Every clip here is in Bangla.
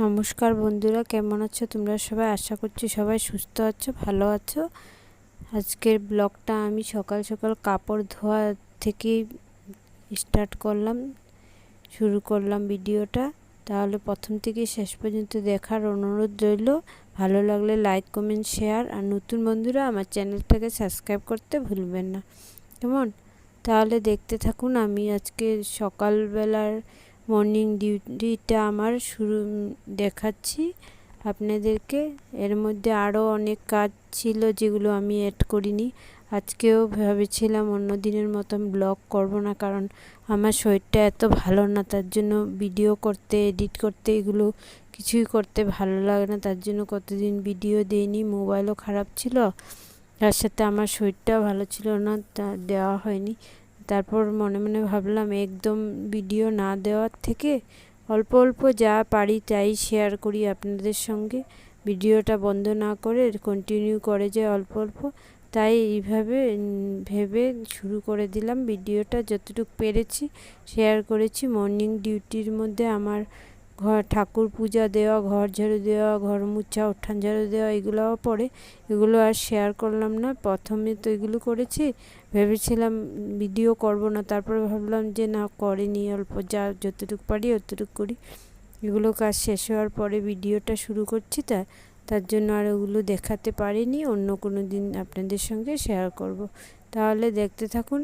নমস্কার বন্ধুরা, কেমন আছো তোমরা সবাই? আশা করছি সবাই সুস্থ আছো, ভালো আছো। আজকের ব্লগটা আমি সকাল সকাল কাপড় ধোয়া থেকেই স্টার্ট করলাম, শুরু করলাম ভিডিওটা। তাহলে প্রথম থেকে শেষ পর্যন্ত দেখার অনুরোধ রইল। ভালো লাগলে লাইক কমেন্ট শেয়ার আর নতুন বন্ধুরা আমার চ্যানেলটাকে সাবস্ক্রাইব করতে ভুলবেন না। কেমন? তাহলে দেখতে থাকুন আমি আজকে সকালবেলার মর্নিং ডিউটিটা আমার শুরু দেখাচ্ছি আপনাদেরকে। এর মধ্যে আরও অনেক কাজ ছিল যেগুলো আমি অ্যাড করিনি। আজকেও ভেবেছিলাম অন্য দিনের মতন ব্লগ করব না, কারণ আমার শরীরটা এত ভালো না, তার জন্য ভিডিও করতে এডিট করতে এগুলো কিছুই করতে ভালো লাগে না। তার জন্য কতদিন ভিডিও দিইনি মোবাইলও খারাপ ছিল। তার সাথে আমার শরীরটাও ভালো ছিল না, তা দেওয়া হয়নি। তারপর মনে মনে ভাবলাম, একদম ভিডিও না দেওয়ার থেকে অল্প অল্প যা পারি তাই শেয়ার করি আপনাদের সঙ্গে। ভিডিওটা বন্ধ না করে কন্টিনিউ করে যায় অল্প অল্প, তাই এইভাবে ভেবে শুরু করে দিলাম। ভিডিওটা যতটুকু পেরেছি শেয়ার করেছি। মর্নিং ডিউটির মধ্যে আমার ঘর, ঠাকুর পূজা দেওয়া, ঘর ঝাড়ু দেওয়া, ঘর মুছা, উঠান ঝাড়ু দেওয়া, এগুলোও পড়ে এগুলো আর শেয়ার করলাম না। প্রথমে তো এগুলো করেছি। ভেবেছিলাম ভিডিও করব না। তারপর ভাবলাম যে না, করিনি। অল্প যা যতটুকু পারি অতটুকু করি। এগুলো কাজ শেষ হওয়ার পরে ভিডিওটা শুরু করছি তা, তার জন্য আর ওগুলো দেখাতে পারিনি। অন্য কোনো দিন আপনাদের সঙ্গে শেয়ার করব। তাহলে দেখতে থাকুন।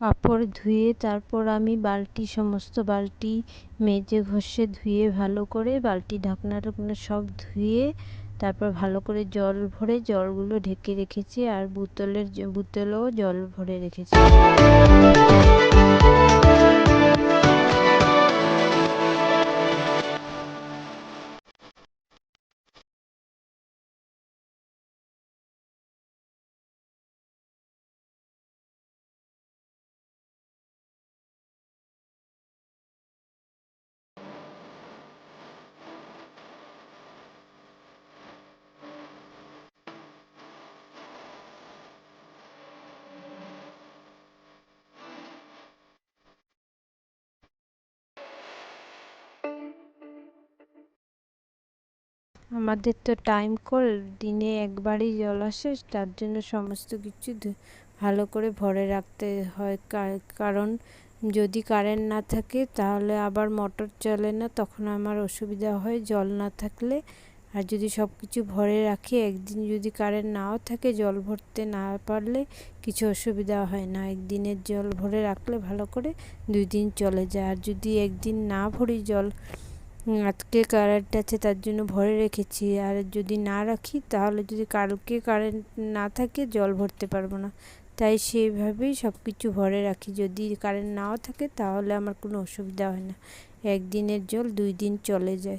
কাপড় ধুয়ে তারপর আমি বালতি, সমস্ত বালতি মেজে ঘষে ধুয়ে ভালো করে বালতি, ঢাকনা টাকনা সব ধুয়ে তারপর ভালো করে জল ভরে জলগুলো ঢেকে রেখেছি আর বোতলের বোতলেও জল ভরে রেখেছি। আমাদের তো টাইম কল, দিনে একবারই জল আসে, তার জন্য সমস্ত কিছু ভালো করে ভরে রাখতে হয়। কারণ যদি কারেন্ট না থাকে, তাহলে আবার মোটর চলে না, তখন আমার অসুবিধা হয় জল না থাকলে। আর যদি সব কিছু ভরে রাখি, একদিন যদি কারেন্ট নাও থাকে, জল ভরতে না পারলে কিছু অসুবিধা হয় না। একদিনের জল ভরে রাখলে ভালো করে দুই দিন চলে যায়। আর যদি একদিন না ভরি জল আজকে কারেন্ট আছে, তার জন্য ভরে রেখেছি। আর যদি না রাখি, তাহলে যদি কালকে কারেন্ট না থাকে, জল ভরতে পারব না। তাই সেইভাবেই সব কিছু ভরে রাখি। যদি কারেন্ট নাও থাকে, তাহলে আমার কোনো অসুবিধা হয় না। একদিনের জল দুই দিন চলে যায়।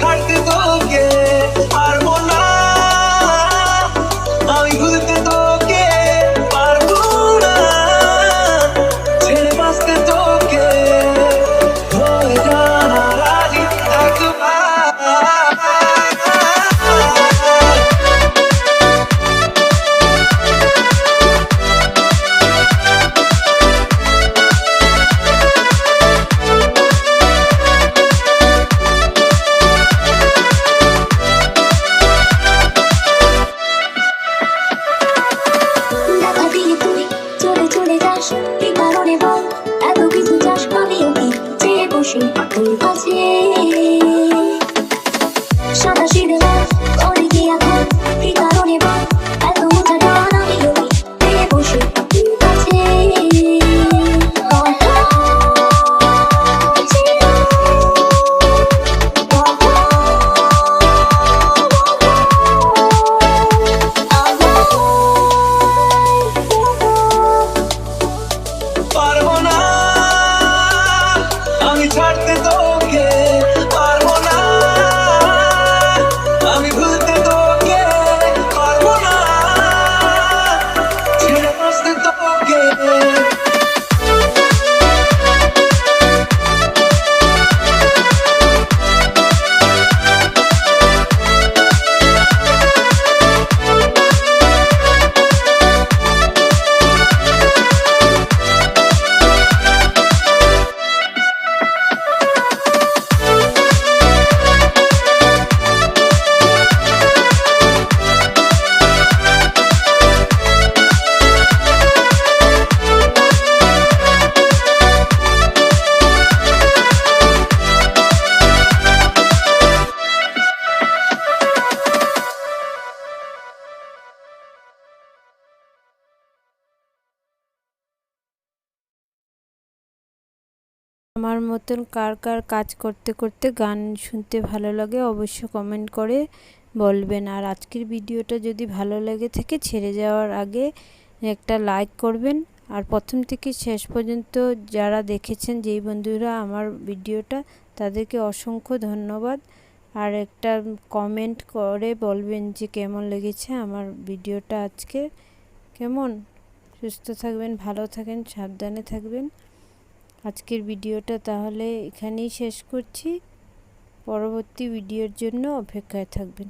ছাড়তে তো 谁会发现 আমার মতন কার কার কাজ করতে করতে গান শুনতে ভালো লাগে অবশ্য কমেন্ট করে বলবেন। আর আজকের ভিডিওটা যদি ভালো লাগে থেকে ছেড়ে যাওয়ার আগে একটা লাইক করবেন। আর প্রথম থেকে শেষ পর্যন্ত যারা দেখেছেন যেই বন্ধুরা আমার ভিডিওটা, তাদেরকে অসংখ্য ধন্যবাদ। আর একটা কমেন্ট করে বলবেন যে কেমন লেগেছে আমার ভিডিওটা আজকে। কেমন? সুস্থ থাকবেন, ভালো থাকেন, সাবধানে থাকবেন। আজকের ভিডিওটা তাহলে এখানেই শেষ করছি। পরবর্তী ভিডিওর জন্য অপেক্ষায় থাকবেন।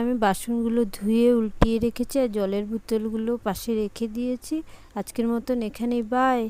আমি বাসনগুলো ধুয়ে উল্টিয়ে রেখেছি আর জলের বোতলগুলো পাশে রেখে দিয়েছি। আজকের মতন এখানেই বাই